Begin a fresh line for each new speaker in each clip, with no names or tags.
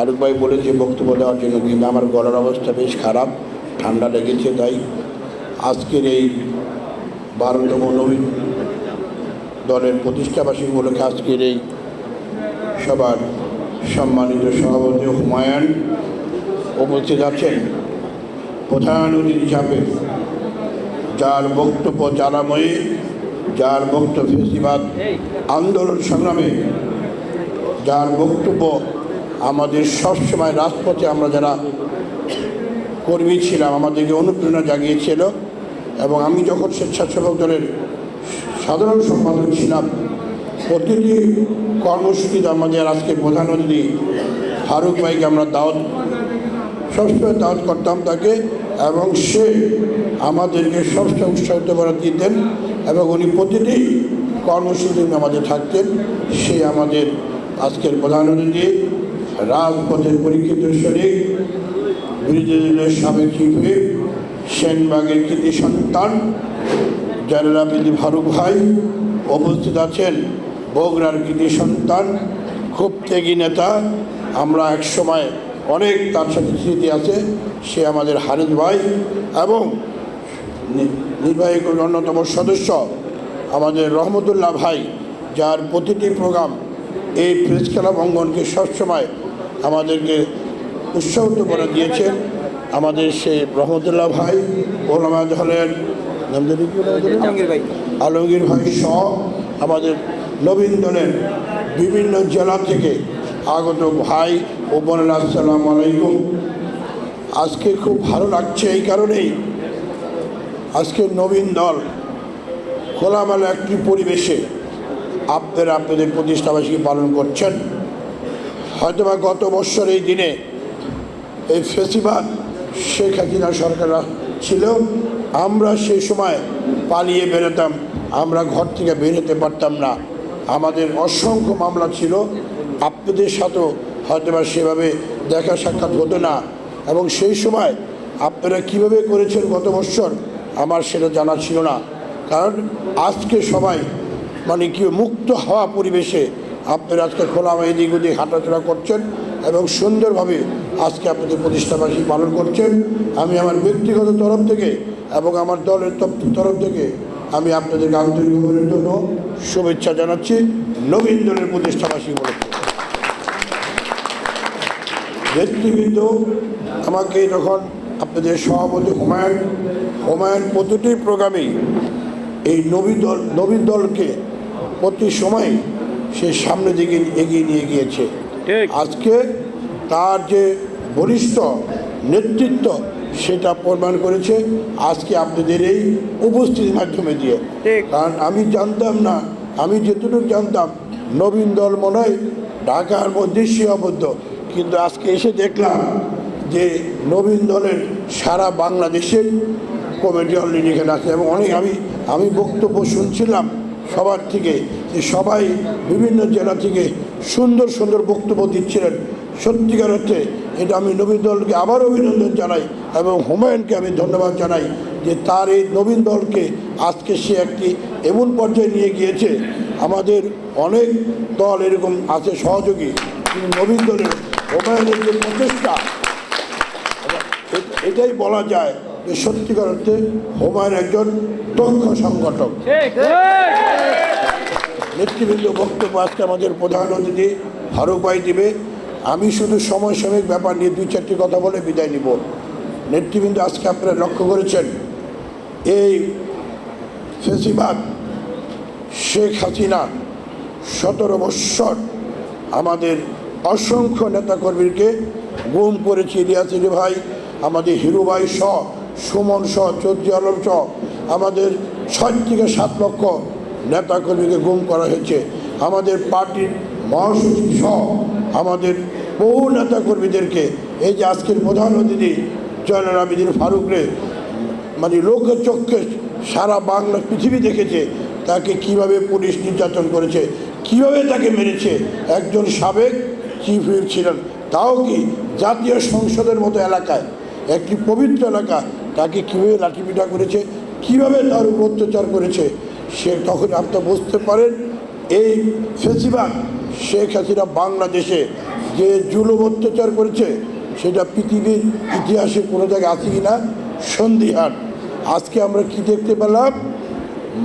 ফারুক ভাই বলেছে, বক্তব্য দেওয়ার জন্য, কিন্তু আমার গলার অবস্থা বেশ খারাপ, ঠান্ডা লেগেছে, তাই আজকের এই বারোতম নবীন দলের প্রতিষ্ঠাবাসী উপলক্ষে আজকের এই সবার সম্মানিত সভাপতি হুমায়ুন উপস্থিত আছেন। প্রধান অতিথি হিসাবে যার বক্তব্য জ্বালাময়ী, যার বক্তব্য ফেসিবাদ আন্দোলন সংগ্রামে, যার বক্তব্য আমাদের সবসময় রাজপথে আমরা যারা কর্মী ছিলাম, আমাদেরকে অনুপ্রেরণা জাগিয়েছিল এবং আমি যখন স্বেচ্ছাসেবক দলের সাধারণ সম্পাদক ছিলাম, প্রতিটি কর্মসূচিতে আমাদের আজকে প্রধান অতিথি ফারুক ভাইকে আমরা দাওয়াত সবসময় দাওয়াত করতাম তাকে এবং সে আমাদেরকে সবসময় উৎসাহিত করে দিতেন এবং উনি প্রতিটি কর্মসূচি আমাদের থাকতেন, সে আমাদের আজকের প্রধান অতিথি। রাজপথের পরীক্ষিত শরীর বিরোধী দলের সাবেক সেনবাগের কৃতি সন্তান জয়নালাবিদি ফারুক ভাই উপস্থিত আছেন। বগুড়ার কৃতি সন্তান, খুব ত্যাগী নেতা। আমরা এক সময় অনেক তার সাথে স্মৃতি আছে, সে আমাদের হারিদ ভাই এবং নির্বাহী অন্যতম সদস্য আমাদের রহমতুল্লাহ ভাই, যার প্রতিটি প্রোগ্রাম এই প্রেস ক্লাব অঙ্গনকে সবসময় আমাদেরকে উৎসাহিত করে দিয়েছেন আমাদের সে রহমতুল্লাহ ভাই ওলামা
ভাই।
আলমগীর ভাই সহ আমাদের নবীন দলের বিভিন্ন জেলা থেকে আগত ভাই ও বোনেরা আসসালামু আলাইকুম। আজকে খুব ভালো লাগছে এই কারণেই আজকে নবীন দল খোলামেলা একটি পরিবেশে আপনারা আপনাদের প্রতিষ্ঠাবাসী পালন করছেন। হয়তোবা গত বছর এই দিনে এই ফেসিবাদ শেখ হাসিনা সরকার ছিল, আমরা সেই সময় পালিয়ে বেরোতাম, আমরা ঘর থেকে বেরোতে পারতাম না। আমাদের অসংখ্য মামলা ছিল, আপনাদের সাথেও হয়তোবা সেভাবে দেখা সাক্ষাৎ হতো না। এবং সেই সময় আপনারা কীভাবে করেছেন গত বছর, আমার সেটা জানা ছিল না। কারণ আজকে সবাই মানে কি মুক্ত হওয়া পরিবেশে আপনারা আজকে খোলা এদিক ওদিক হাঁটাচলা করছেন এবং সুন্দরভাবে আজকে আপনাদের প্রতিষ্ঠাবাসী পালন করছেন, আমি আমার ব্যক্তিগত তরফ থেকে এবং আমার দলের তরফ- থেকে আমি আপনাদেরকে আন্তরিক জন্য শুভেচ্ছা জানাচ্ছি। নবীন দলের প্রতিষ্ঠাবাসী উপলক্ষে। নেতৃবৃন্দ, আমাকে যখন আপনাদের সভাপতি হুমায়ুন হুমায়ুন প্রতিটি প্রোগ্রামেই এই নবী দল, নবীন দলকে প্রতি সময় সে সামনের দিকে এগিয়ে নিয়ে গিয়েছে। আজকে তার যে বলিষ্ঠ নেতৃত্ব সেটা প্রমাণ করেছে আজকে আপনাদের এই উপস্থিতির মাধ্যমে দিয়ে। কারণ আমি জানতাম না আমি যেটুকু জানতাম নবীন দল মনে হয় ঢাকার মধ্যে সীমাবদ্ধ। কিন্তু আজকে এসে দেখলাম যে নবীন দলের সারা বাংলাদেশের কমিটি অলরেডি এখানে আছে এবং অনেক আমি আমি বক্তব্য শুনছিলাম সবার থেকে যে সবাই বিভিন্ন জেলা থেকে সুন্দর সুন্দর বক্তব্য দিচ্ছিলেন। সত্যিকার অর্থে এটা আমি নবীন দলকে আবার অভিনন্দন জানাই এবং হুমায়ুনকে আমি ধন্যবাদ জানাই যে তার এই নবীন দলকে আজকে সে একটি এমন পর্যায়ে নিয়ে গিয়েছে। আমাদের অনেক দল এরকম আছে সহযোগী। নবীন দলের হুমায়ুনের যে প্রচেষ্টা এটাই বলা যায় যে সত্যিকার অর্থে হুমায়ুন একজন দক্ষ সংগঠক। নেতৃবৃন্দ বক্তব্য আজকে আমাদের প্রধান অতিথি ভাই দিবে। আমি শুধু সময় সাময়িক ব্যাপার নিয়ে দুই চারটি কথা বলে বিদায় নিব। নেতৃবৃন্দ আজকে আপনারা লক্ষ্য করেছেন এই ফেসিবাদ শেখ হাসিনা সতেরো বৎসর আমাদের অসংখ্য নেতাকর্মীকে গুম করেছে। ইলিয়াস ভাই আমাদের হিরু ভাই সহ সুমন সহ চৌধুরী আলম সহ আমাদের ছয় থেকে সাত লক্ষ নেতাকর্মীকে গুম করা হয়েছে। আমাদের পার্টির মহাসচিব সহ আমাদের বহু নেতাকর্মীদেরকে এই যে আজকের প্রধান অতিথি, জয়নাল আবিদিন ফারুক রে মানে লোকের চক্ষে সারা বাংলা পৃথিবী দেখেছে, তাকে কীভাবে পুলিশ নির্যাতন করেছে, কীভাবে তাকে মেরেছে, একজন সাবেক চিফ হুইপ ছিলেন, তাও কি জাতীয় সংসদের মতো এলাকায়? একটি পবিত্র এলাকা, তাকে কীভাবে লাঠিপিঠা করেছে, কীভাবে তার উপর অত্যাচার করেছে, সে তখন আপনারা বুঝতে পারেন, এই ফেসিবাদ শেখ হাসিনা বাংলাদেশে যে জুলুম অত্যাচার করেছে, সেটা পৃথিবীর ইতিহাসে কোনো জায়গায় আছে কি না সন্ধিহান আজকে আমরা কি দেখতে পেলাম?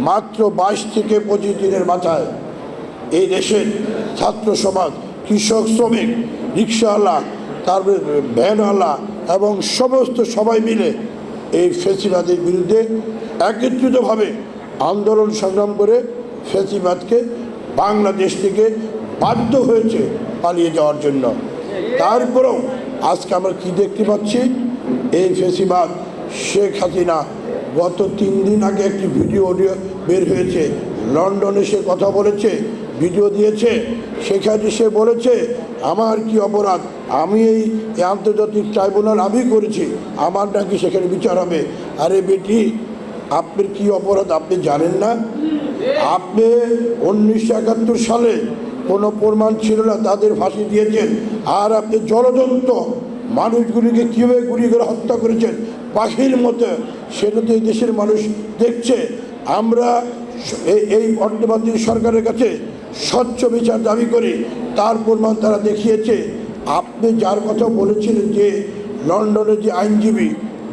মাত্র বাইশ থেকে পঁচিশ দিনের মাথায় এই দেশের ছাত্র সমাজ, কৃষক, শ্রমিক, রিক্সাওয়ালা, তারপরে ভ্যানওয়ালা এবং সমস্ত সবাই মিলে এই ফেসিবাদের বিরুদ্ধে একত্রিতভাবে আন্দোলন সংগ্রাম করে ফেসিবাদকে বাংলাদেশ থেকে বাধ্য হয়েছে পালিয়ে যাওয়ার জন্য। তারপরেও আজকে আমরা কি দেখতে পাচ্ছি? এই ফেসিবাদ শেখ হাসিনা গত তিন দিন আগে একটি ভিডিও অডিও বের হয়েছে। লন্ডনে সে কথা বলেছে। ভিডিও দিয়েছে, সেখানে সে বলেছে, আমার কি অপরাধ? আমি এই আন্তর্জাতিক ট্রাইব্যুনাল আমি করেছি, আমার নাকি সেখানে বিচার হবে। আরে বেটি, আপনার কি অপরাধ আপনি জানেন না? আপনি উনিশশো একাত্তর সালে কোনো প্রমাণ ছিল না, তাদের ফাঁসি দিয়েছেন, আর আপনি জলজন্ত মানুষগুলিকে কীভাবে গুলি করে হত্যা করেছেন? পাখির মতো। সেটা তো এই দেশের মানুষ দেখছে। আমরা এই- অন্তর্বর্তী সরকারের কাছে স্বচ্ছ বিচার দাবি করে তার প্রমাণ তারা দেখিয়েছে। আপনি যার কথা বলেছিলেন যে লন্ডনের যে আইনজীবী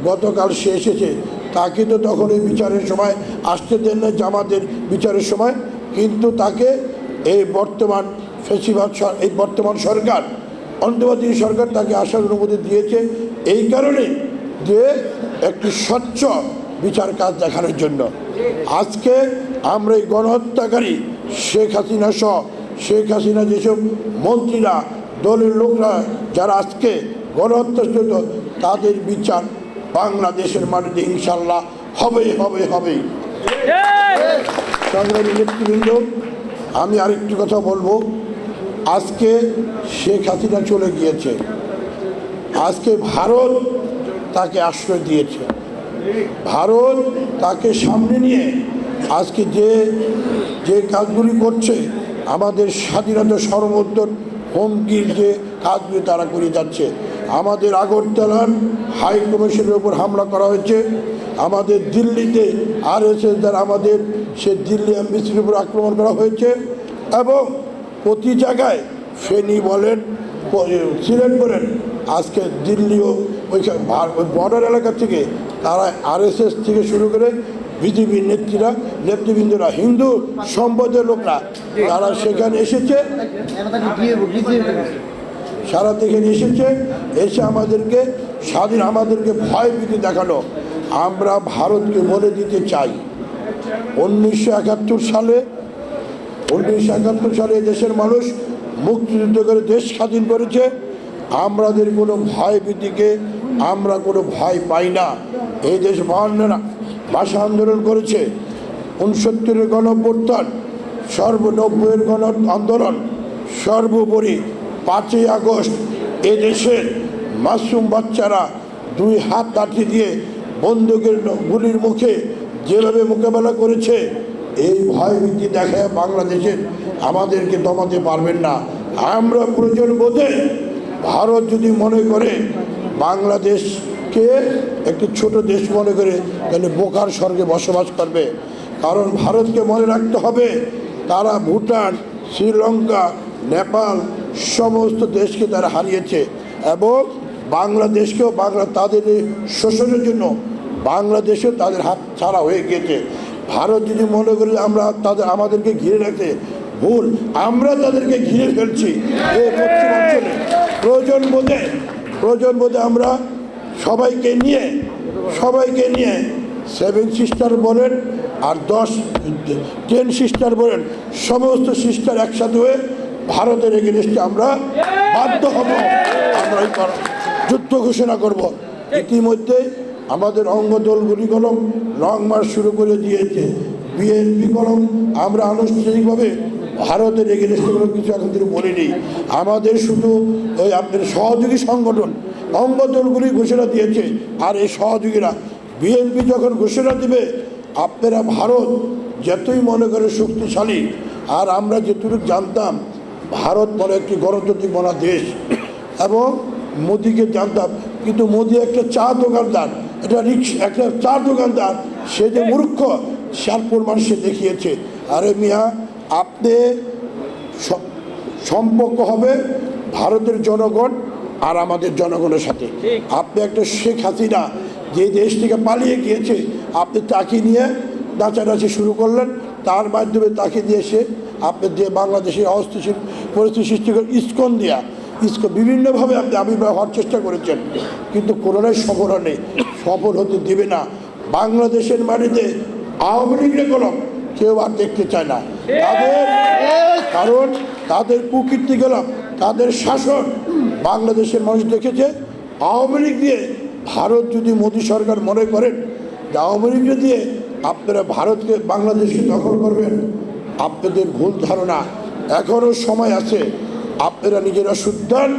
গতকাল সে এসেছে, তাকে তো তখন এই বিচারের সময় আসতে দেন না, জামাতের বিচারের সময়। কিন্তু তাকে এই বর্তমান ফেসিবাদ এই বর্তমান সরকার অন্তর্বর্তী সরকার তাকে আসার অনুমতি দিয়েছে এই কারণে যে একটি স্বচ্ছ বিচার কাজ দেখানোর জন্য। আজকে আমরা এই গণহত্যাকারী শেখ হাসিনা সহ, শেখ হাসিনা যেসব মন্ত্রীরা, দলের লোকরা যারা আজকে গণহত্যা চলত তাদের বিচার বাংলাদেশের মাটিতে ইনশাল্লাহ হবেই হবে হবেই। সংগ্রামী নেতৃবৃন্দ, আমি আরেকটি কথা বলব। আজকে শেখ হাসিনা চলে গিয়েছে। আজকে ভারত তাকে আশ্রয় দিয়েছে। ভারত তাকে সামনে নিয়ে আজকে যে যে কাজগুলি করছে, আমাদের স্বাধীনতা সর্বোত্তর হুমকির যে কাজগুলি তারা করে যাচ্ছে, আমাদের আগরতলার হাই কমিশনের উপর হামলা করা হয়েছে, আমাদের দিল্লিতে আর দ্বারা আমাদের সে দিল্লি এমবিসির উপর আক্রমণ করা হয়েছে, এবং প্রতি জায়গায় ফেনী বলেন, সিলেট বলেন, আজকে দিল্লিও ওইখানে বর্ডার এলাকা থেকে তারা আরএসএস থেকে শুরু করে বিজেপির নেত্রীরা, নেতৃবৃন্দরা হিন্দু, সম্পদের লোকরা, তারা সেখানে এসেছে। সারা থেকে এসেছে, এসে আমাদেরকে, স্বাধীন আমাদেরকে ভয় ভীতি দেখানো আমরা ভারতকে বলে দিতে চাই। উনিশশো একাত্তর সালে, উনিশশো একাত্তর সালে দেশের মানুষ মুক্তিযুদ্ধ করে দেশ স্বাধীন করেছে। আমাদের কোনো ভয় ভীতিকে আমরা কোনো ভয় পাই না। এই দেশ বাহান্নরা ভাষা আন্দোলন করেছে। উনসত্তরের গণপ্রত্যান সর্বনব্বইয়ের গণ আন্দোলন সর্বোপরি পাঁচই আগস্ট এ দেশের মাসুম বাচ্চারা দুই হাত লাঠি দিয়ে বন্দুকের গুলির মুখে যেভাবে মোকাবেলা করেছে, এই ভয়ভীতি দেখায় বাংলাদেশের আমাদেরকে দমাতে পারবেন না। আমরা প্রয়োজন বোধে ভারত যদি মনে করে বাংলাদেশকে একটি ছোট দেশ মনে করে তাহলে বোকার স্বর্গে বসবাস করবে। কারণ ভারতকে মনে রাখতে হবে, তারা ভুটান, শ্রীলঙ্কা, নেপাল সমস্ত দেশকে তারা হারিয়েছে এবং বাংলাদেশকেও বাংলা তাদের শোষণের জন্য বাংলাদেশেও তাদের হাত ছাড়া হয়ে গিয়েছে। ভারত যদি মনে করে আমরা তাদের, আমাদেরকে ঘিরে রাখতে ভুল, আমরা তাদেরকে ঘিরে ফেলছি। এই পশ্চিমাঞ্চলে প্রয়োজন বোধে প্রয়োজন বোধে আমরা সবাইকে নিয়ে সবাইকে নিয়ে সেভেন সিস্টার বলেন আর দশ টেন সিস্টার বলেন, সমস্ত সিস্টার একসাথে হয়ে ভারতের এগেনস্টে আমরা বাধ্য হব। আমরা যুদ্ধ ঘোষণা করব। ইতিমধ্যে আমাদের অঙ্গ দলগুলি কলম লং মার্চ শুরু করে দিয়েছে। বিএনপি কলম আমরা আনুষ্ঠানিকভাবে ভারতের এগেনস্টে কোনো কিছু এখন বলিনি। আমাদের শুধু ওই আপনার সহযোগী সংগঠন অঙ্গ দলগুলি ঘোষণা দিয়েছে। আর এই সহযোগীরা বিএনপি যখন ঘোষণা দিবে, আপনারা ভারত যতই মনে করে শক্তিশালী, আর আমরা যেটুকু জানতাম, ভারত বলে একটি গণতান্ত্রিক বনা দেশ এবং মোদিকে জানতাম, কিন্তু মোদি একটা চা দোকানদার এটা রিক্সা একটা চা দোকানদার, সে যে মূর্খ প্রমাণ সে দেখিয়েছে। আরে মিয়া, আপনি সম্পর্ক হবে ভারতের জনগণ আর আমাদের জনগণের সাথে। আপনি একটা শেখ হাসিনা যে দেশ থেকে পালিয়ে গিয়েছে, আপনি তাকে নিয়ে নাচানাচি শুরু করলেন। তার মাধ্যমে তাকে দিয়ে সে আপনি যে বাংলাদেশের অস্থিতিশীল পরিস্থিতি সৃষ্টি করে ইস্কন দেয়া, ইস্কন বিভিন্নভাবে আপনি আবির্ভাব হওয়ার চেষ্টা করেছেন। কিন্তু কোনোটাই সফল হয়নি সফল হতে দেবে না। বাংলাদেশের মাটিতে আওয়ামী লীগের কলম, কেউ আর দেখতে চায় না। তাদের কারণ, তাদের কুকীর্তি গেলাম, তাদের শাসন বাংলাদেশের মানুষ দেখেছে, আওয়ামী লীগ দিয়ে ভারত যদি মোদী সরকার মনে করেন যে আওয়ামী লীগ দিয়ে আপনারা ভারতকে, বাংলাদেশকে দখল করবেন, আপনাদের ভুল ধারণা এখনও সময় আছে। আপনারা নিজেরা শুদ্ধান,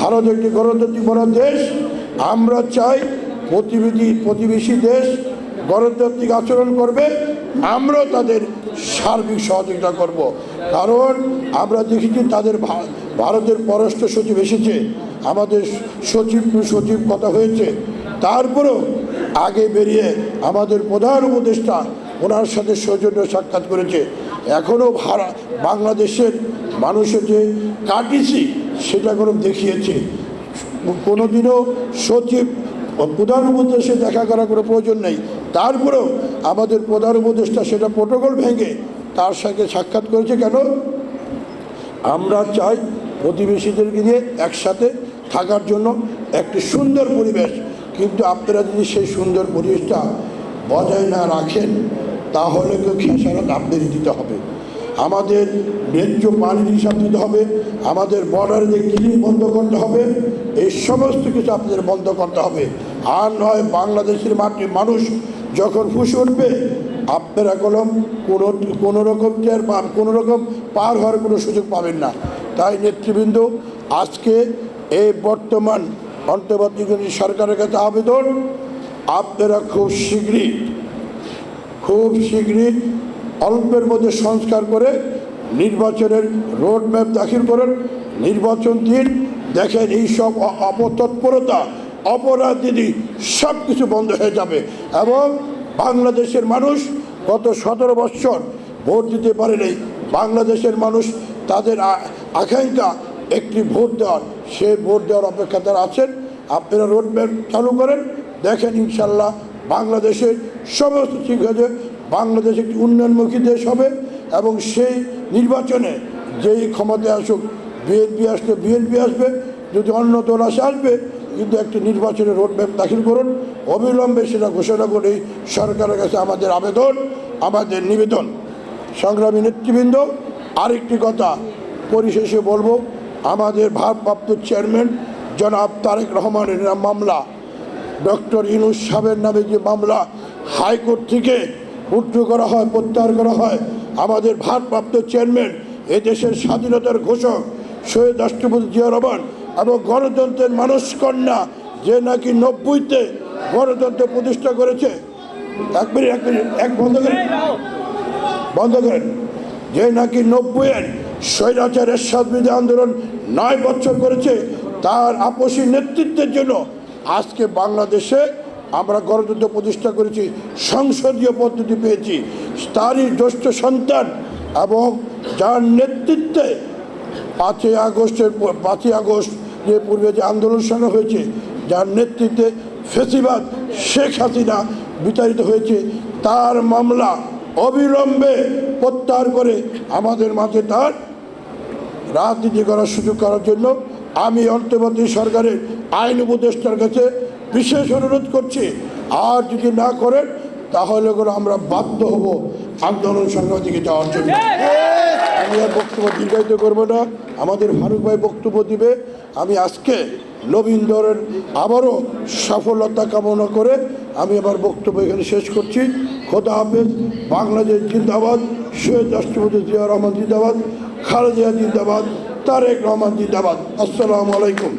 ভারত একটি গণতান্ত্রিক বড় দেশ। আমরা চাই প্রতিবেদী, প্রতিবেশী দেশ গণতান্ত্রিক আচরণ করবে। আমরাও তাদের সার্বিক সহযোগিতা করব। কারণ আমরা দেখেছি তাদের ভারতের পররাষ্ট্র সচিব এসেছে, আমাদের সচিব সচিব কথা হয়েছে। তারপরেও আগে বেরিয়ে আমাদের প্রধান উপদেষ্টা ওনার সাথে সৌজন্য সাক্ষাৎ করেছে। এখনও ভাড়া বাংলাদেশের মানুষের যে কাটিছি সেটা কোনো দেখিয়েছে। কোনোদিনও সচিব প্রধান উপদেশে দেখা করার কোনো প্রয়োজন নেই। তারপরেও আমাদের প্রধান উপদেষ্টা সেটা প্রোটোকল ভেঙে তার সাথে সাক্ষাৎ করেছে কেন? আমরা চাই প্রতিবেশীদেরকে নিয়ে একসাথে থাকার জন্য একটি সুন্দর পরিবেশ। কিন্তু আপনারা যদি সেই সুন্দর পরিবেশটা বজায় না রাখেন, তাহলে কেউ খেসারত আপনাদেরই দিতে হবে। আমাদের ন্যায্য পানির হিসাব দিতে হবে, আমাদের বর্ডারে যে কিলিং বন্ধ করতে হবে, এই সমস্ত কিছু আপনাদের বন্ধ করতে হবে। আর নয়, বাংলাদেশের মাটি মানুষ যখন ফুসে উঠবে, আপনারা কলম কোনো কোনো রকম টের পান, কোনো রকম পার হওয়ার কোনো সুযোগ পাবেন না। তাই নেতৃবৃন্দ, আজকে এই বর্তমান অন্তর্বর্তীকালীন সরকারের কাছে আবেদন, আপনারা খুব শীঘ্রই খুব শীঘ্রই অল্পের মধ্যে সংস্কার করে নির্বাচনের রোড ম্যাপ দাখিল করেন। নির্বাচন দিন দেখেন এইসব অপতৎপরতা অপরাধী সব কিছু বন্ধ হয়ে যাবে এবং বাংলাদেশের মানুষ গত সতেরো বৎসর ভোট দিতে পারেনি। বাংলাদেশের মানুষ তাদের আকাঙ্ক্ষা, একটি ভোট দেওয়ার, সে ভোট দেওয়ার অপেক্ষা তারা আছেন। আপনারা রোড ম্যাপ চালু করেন, দেখেন ইনশাল্লাহ বাংলাদেশের সমস্ত ঠিক হয়ে বাংলাদেশ একটি উন্নয়নমুখী দেশ হবে এবং সেই নির্বাচনে যেই ক্ষমতায় আসুক, বিএনপি আসলে বিএনপি আসবে, যদি অন্য দল আসে, আসবে। কিন্তু একটি নির্বাচনের রোডম্যাপ দাখিল করুন, অবিলম্বে সেটা ঘোষণা করে সরকারের কাছে আমাদের আবেদন, আমাদের নিবেদন। সংগ্রামী নেতৃবৃন্দ, আরেকটি কথা পরিশেষে বলব, আমাদের ভারপ্রাপ্ত চেয়ারম্যান জনাব তারেক রহমানের মামলা। ডক্টর ইনুস সাহেবের নামে যে মামলা হাইকোর্ট থেকে উঠ্র করা হয়, প্রত্যাহার করা হয়, আমাদের ভারপ্রাপ্ত চেয়ারম্যান, এদেশের স্বাধীনতার ঘোষক, শহীদ রাষ্ট্রপতি জিয়া রহমান এবং গণতন্ত্রের মানুষ কন্যা যে নাকি নব্বইতে গণতন্ত্র প্রতিষ্ঠা করেছে। এক মিনিট এক মিনিট, এক বন্ধ করেন। বন্ধ করেন। যে নাকি নব্বইয়ের স্বৈরাচার এরশাদ আন্দোলন নয় বছর করেছে, তার আপসী নেতৃত্বের জন্য আজকে বাংলাদেশে আমরা গণতন্ত্র প্রতিষ্ঠা করেছি, সংসদীয় পদ্ধতি পেয়েছি। তারই জ্যেষ্ঠ সন্তান এবং যার নেতৃত্বে পাঁচই আগস্টের পাঁচই আগস্ট যে পূর্বে যে আন্দোলন সানো হয়েছে, যার নেতৃত্বে ফেসিবাদ শেখ হাসিনা বিতাড়িত হয়েছে, তার মামলা অবিলম্বে প্রত্যাহার করে আমাদের মাঝে তার রাজনীতি করার সুযোগ করার জন্য আমি অন্তর্বর্তী সরকারের আইন উপদেষ্টার কাছে বিশেষ অনুরোধ করছি, আর যদি না করেন, তাহলে করে আমরা বাধ্য হব আন্দোলন সংগ্রাম দিকে যাওয়ার জন্য। আমি আর বক্তব্য দীর্ঘায়িত করব না। আমাদের ফারুক ভাই বক্তব্য দিবে। আমি আজকে নবীন্দরের আবারও সফলতা কামনা করে আমি আমার বক্তব্য এখানে শেষ করছি। খোদা হাফেজ। বাংলাদেশ জিন্দাবাদ। শহীদ রাষ্ট্রপতি জিয়া রহমান জিন্দাবাদ। খালেদিয়া জিন্দাবাদ তারেক রহমান জিন্দাবাদ। আসসালামু আলাইকুম।